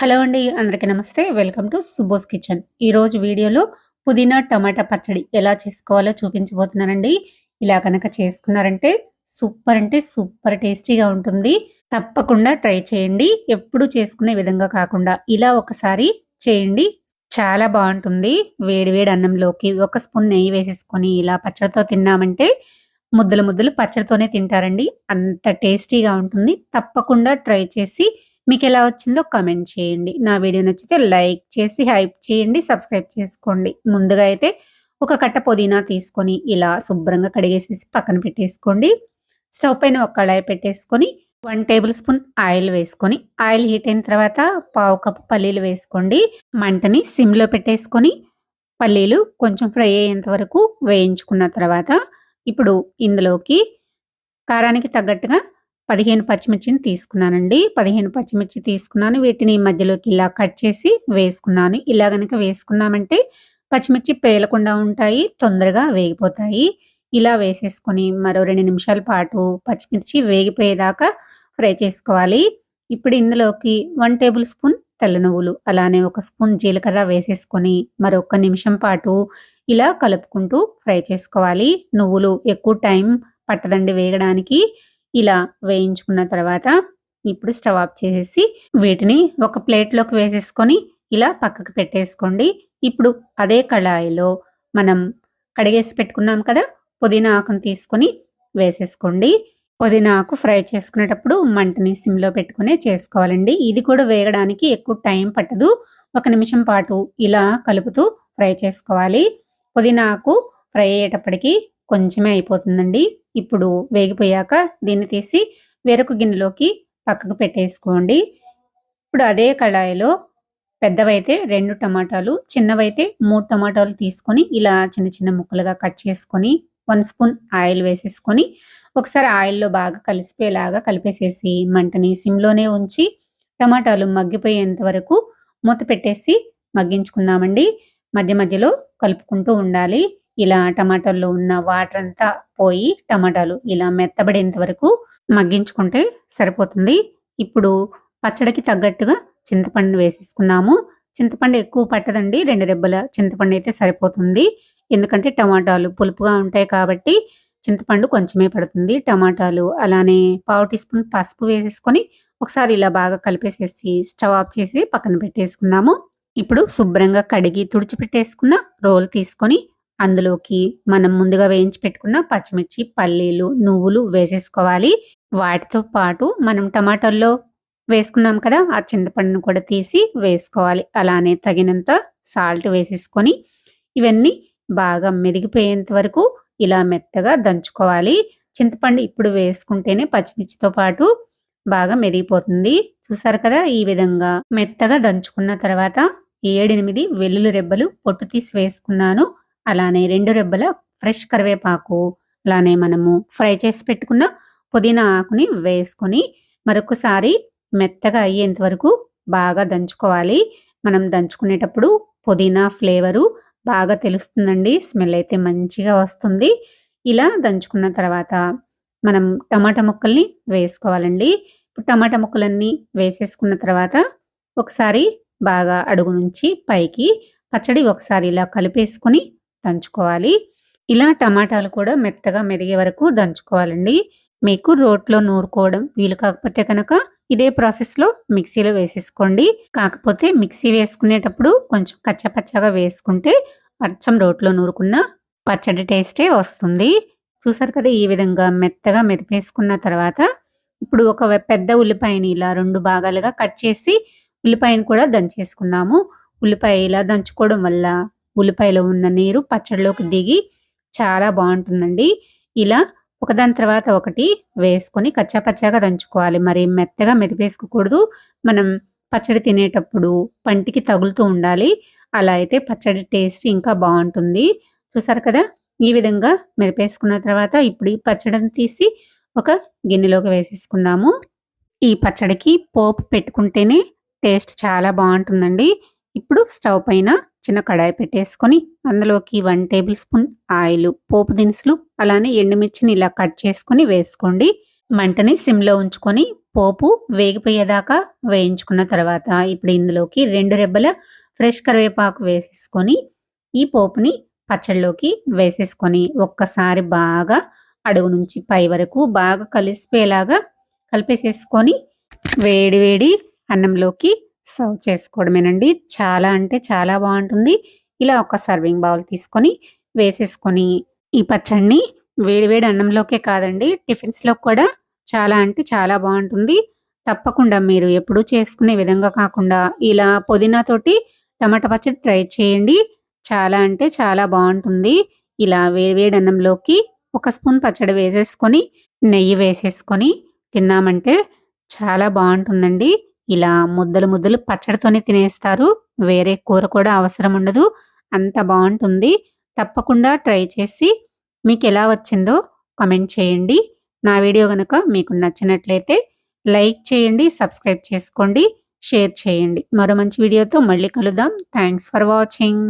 Hello అండి అందరికీ నమస్తే. Welcome to Subos kitchen. ఈరోజు వీడియోలో పుదీనా టమాటా పచ్చడి ఎలా చేసుకోవాలో చూపించబోతున్నానండి. ఇలా కనుక చేసుకున్నారంటే సూపర్ అంటే సూపర్ టేస్టీగా ఉంటుంది. తప్పకుండా ట్రై చేయండి. ఎప్పుడు చేసుకునే విధంగా కాకుండా ఇలా ఒకసారి చేయండి. చాలా బాగుంటుంది. వేడివేడి అన్నంలోకి ఒక స్పూన్ నెయ్యి వేసేసుకొని ఇలా పచ్చడితో తిన్నామంటే ముద్దలు ముద్దలు పచ్చడితోనే తింటారండి. అంత టేస్టీగా ఉంటుంది. తప్పకుండా ట్రై చేసి మీకు ఎలా వచ్చిందో కమెంట్ చేయండి. నా వీడియో నచ్చితే లైక్ చేసి హైప్ చేయండి సబ్స్క్రైబ్ చేసుకోండి. ముందుగా అయితే ఒక కట్ట పుదీనా తీసుకొని ఇలా శుభ్రంగా కడిగేసేసి పక్కన పెట్టేసుకోండి. స్టవ్ పైన ఒక కళాయి పెట్టేసుకొని వన్ టేబుల్ స్పూన్ ఆయిల్ వేసుకొని ఆయిల్ హీట్ అయిన తర్వాత పావు కప్పు పల్లీలు వేసుకోండి. మంటని సిమ్లో పెట్టేసుకొని పల్లీలు కొంచెం ఫ్రై అయ్యేంత వరకు వేయించుకున్న తర్వాత ఇప్పుడు ఇందులోకి కారానికి తగ్గట్టుగా పదిహేను పచ్చిమిర్చిని తీసుకున్నానండి. పదిహేను పచ్చిమిర్చి తీసుకున్నాను. వీటిని మధ్యలోకి ఇలా కట్ చేసి వేసుకున్నాను. ఇలా కనుక వేసుకున్నామంటే పచ్చిమిర్చి పేలకుండా ఉంటాయి తొందరగా వేగిపోతాయి. ఇలా వేసేసుకొని మరో రెండు నిమిషాల పాటు పచ్చిమిర్చి వేగిపోయేదాకా ఫ్రై చేసుకోవాలి. ఇప్పుడు ఇందులోకి వన్ టేబుల్ స్పూన్ తెల్ల నువ్వులు అలానే ఒక స్పూన్ జీలకర్ర వేసేసుకొని మరొక నిమిషం పాటు ఇలా కలుపుకుంటూ ఫ్రై చేసుకోవాలి. నువ్వులు ఎక్కువ టైం పట్టదండి వేగడానికి. ఇలా వేయించుకున్న తర్వాత ఇప్పుడు స్టవ్ ఆఫ్ చేసేసి వీటిని ఒక ప్లేట్లోకి వేసేసుకొని ఇలా పక్కకు పెట్టేసుకోండి. ఇప్పుడు అదే కళాయిలో మనం కడిగేసి పెట్టుకున్నాం కదా పుదీనా ఆకును తీసుకొని వేసేసుకోండి. పుదీనా ఆకు ఫ్రై చేసుకునేటప్పుడు మంటని సిమ్లో పెట్టుకునే చేసుకోవాలండి. ఇది కూడా వేగడానికి ఎక్కువ టైం పట్టదు. ఒక నిమిషం పాటు ఇలా కలుపుతూ ఫ్రై చేసుకోవాలి. పుదీనా ఆకు ఫ్రై అయ్యేటప్పటికి కొంచెమే అయిపోతుందండి. ఇప్పుడు వేగిపోయాక దీన్ని తీసి వేరొక గిన్నెలోకి పక్కకు పెట్టేసుకోండి. ఇప్పుడు అదే కళాయిలో పెద్దవైతే రెండు టమాటాలు చిన్నవైతే మూడు టమాటాలు తీసుకొని ఇలా చిన్న చిన్న ముక్కలుగా కట్ చేసుకొని వన్ స్పూన్ ఆయిల్ వేసేసుకొని ఒకసారి ఆయిల్లో బాగా కలిసిపోయేలాగా కలిపేసేసి మంటని సిమ్లోనే ఉంచి టమాటాలు మగ్గిపోయేంత వరకు మూత పెట్టేసి మగ్గించుకుందామండి. మధ్య మధ్యలో కలుపుకుంటూ ఉండాలి. ఇలా టమాటాల్లో ఉన్న వాటర్ అంతా పోయి టమాటాలు ఇలా మెత్తబడేంత వరకు మగ్గించుకుంటే సరిపోతుంది. ఇప్పుడు పచ్చడికి తగ్గట్టుగా చింతపండు వేసేసుకుందాము. చింతపండు ఎక్కువ పట్టదండి. రెండు రెబ్బల చింతపండు అయితే సరిపోతుంది. ఎందుకంటే టమాటాలు పులుపుగా ఉంటాయి కాబట్టి చింతపండు కొంచెమే పడుతుంది. టమాటాలు అలానే పావు టీ స్పూన్ పసుపు వేసేసుకొని ఒకసారి ఇలా బాగా కలిపేసేసి స్టవ్ ఆఫ్ చేసి పక్కన పెట్టేసుకుందాము. ఇప్పుడు శుభ్రంగా కడిగి తుడిచిపెట్టేసుకున్న రోల్ తీసుకొని అందులోకి మనం ముందుగా వేయించి పెట్టుకున్న పచ్చిమిర్చి పల్లీలు నువ్వులు వేసేసుకోవాలి. వాటితో పాటు మనం టమాటాల్లో వేసుకున్నాం కదా ఆ చింతపండును కూడా తీసి వేసుకోవాలి. అలానే తగినంత సాల్ట్ వేసేసుకొని ఇవన్నీ బాగా మెరిగిపోయేంత వరకు ఇలా మెత్తగా దంచుకోవాలి. చింతపండు ఇప్పుడు వేసుకుంటేనే పచ్చిమిర్చితో పాటు బాగా మెదిగిపోతుంది. చూసారు కదా ఈ విధంగా మెత్తగా దంచుకున్న తర్వాత ఏడెనిమిది వెల్లుల్లి రెబ్బలు పొట్టు తీసి వేసుకున్నాను. అలానే రెండు రెబ్బల ఫ్రెష్ కరివేపాకు అలానే మనము ఫ్రై చేసి పెట్టుకున్న పుదీనా ఆకుని వేసుకొని మరొకసారి మెత్తగా అయ్యేంత వరకు బాగా దంచుకోవాలి. మనం దంచుకునేటప్పుడు పుదీనా ఫ్లేవరు బాగా తెలుస్తుందండి. స్మెల్ అయితే మంచిగా వస్తుంది. ఇలా దంచుకున్న తర్వాత మనం టమాటా ముక్కల్ని వేసుకోవాలండి. ఇప్పుడు టమాటా ముక్కలన్నీ వేసేసుకున్న తర్వాత ఒకసారి బాగా అడుగు నుంచి పైకి పచ్చడి ఒకసారి ఇలా కలిపేసుకొని దంచుకోవాలి. ఇలా టమాటాలు కూడా మెత్తగా మెదిగే వరకు దంచుకోవాలండి. మీకు రోట్లో నూరుకోవడం వీలు కాకపోతే కనుక ఇదే ప్రాసెస్లో మిక్సీలో వేసేసుకోండి. కాకపోతే మిక్సీ వేసుకునేటప్పుడు కొంచెం కచ్చపచ్చగా వేసుకుంటే అచ్చం రోట్లో నూరుకున్న పచ్చడి టేస్టే వస్తుంది. చూసారు కదా ఈ విధంగా మెత్తగా మెదిపేసుకున్న తర్వాత ఇప్పుడు ఒక పెద్ద ఉల్లిపాయని ఇలా రెండు భాగాలుగా కట్ చేసి ఉల్లిపాయను కూడా దంచేసుకుందాము. ఉల్లిపాయ ఇలా దంచుకోవడం వల్ల ఉల్లిపాయలో ఉన్న నీరు పచ్చడిలోకి దిగి చాలా బాగుంటుందండి. ఇలా ఒకదాని తర్వాత ఒకటి వేసుకొని కచ్చాపచ్చాగా దంచుకోవాలి. మరి మెత్తగా మెదిపేసుకోకూడదు. మనం పచ్చడి తినేటప్పుడు పంటికి తగులుతూ ఉండాలి. అలా అయితే పచ్చడి టేస్ట్ ఇంకా బాగుంటుంది. చూసారు కదా? ఈ విధంగా మెదిపేసుకున్న తర్వాత ఇప్పుడు ఈ పచ్చడిని తీసి ఒక గిన్నెలోకి వేసేసుకుందాము. ఈ పచ్చడికి పోపు పెట్టుకుంటేనే టేస్ట్ చాలా బాగుంటుందండి. ఇప్పుడు స్టవ్ పైన చిన్న కడాయి పెట్టేసుకొని అందులోకి వన్ టేబుల్ స్పూన్ ఆయిల్ పోపు దినుసులు అలానే ఎండుమిర్చిని ఇలా కట్ చేసుకొని వేసుకోండి. మంటని సిమ్లో ఉంచుకొని పోపు వేగిపోయేదాకా వేయించుకున్న తర్వాత ఇప్పుడు ఇందులోకి రెండు రెబ్బల ఫ్రెష్ కరివేపాకు వేసేసుకొని ఈ పోపుని పచ్చడిలోకి వేసేసుకొని ఒక్కసారి బాగా అడుగు నుంచి పై వరకు బాగా కలిసిపోయేలాగా కలిపేసేసుకొని వేడి వేడి అన్నంలోకి సర్వ్ చేసుకోవడమేనండి. చాలా అంటే చాలా బాగుంటుంది. ఇలా ఒక సర్వింగ్ బౌల్ తీసుకొని వేసేసుకొని ఈ పచ్చడిని వేడివేడి అన్నంలోకే కాదండి టిఫిన్స్లో కూడా చాలా అంటే చాలా బాగుంటుంది. తప్పకుండా మీరు ఎప్పుడూ చేసుకునే విధంగా కాకుండా ఇలా పుదీనాతోటి టమాటా పచ్చడి ట్రై చేయండి. చాలా అంటే చాలా బాగుంటుంది. ఇలా వేడివేడి అన్నంలోకి ఒక స్పూన్ పచ్చడి వేసేసుకొని నెయ్యి వేసేసుకొని తిన్నామంటే చాలా బాగుంటుందండి. ఇలా ముద్దలు ముద్దలు పచ్చడితోనే తినేస్తారు. వేరే కూర కూడా అవసరం ఉండదు. అంత బాగుంటుంది. తప్పకుండా ట్రై చేసి మీకు ఎలా వచ్చిందో కమెంట్ చేయండి. నా వీడియో కనుక మీకు నచ్చినట్లయితే లైక్ చేయండి సబ్స్క్రైబ్ చేసుకోండి షేర్ చేయండి. మరో మంచి వీడియోతో మళ్ళీ కలుద్దాం. Thanks for watching.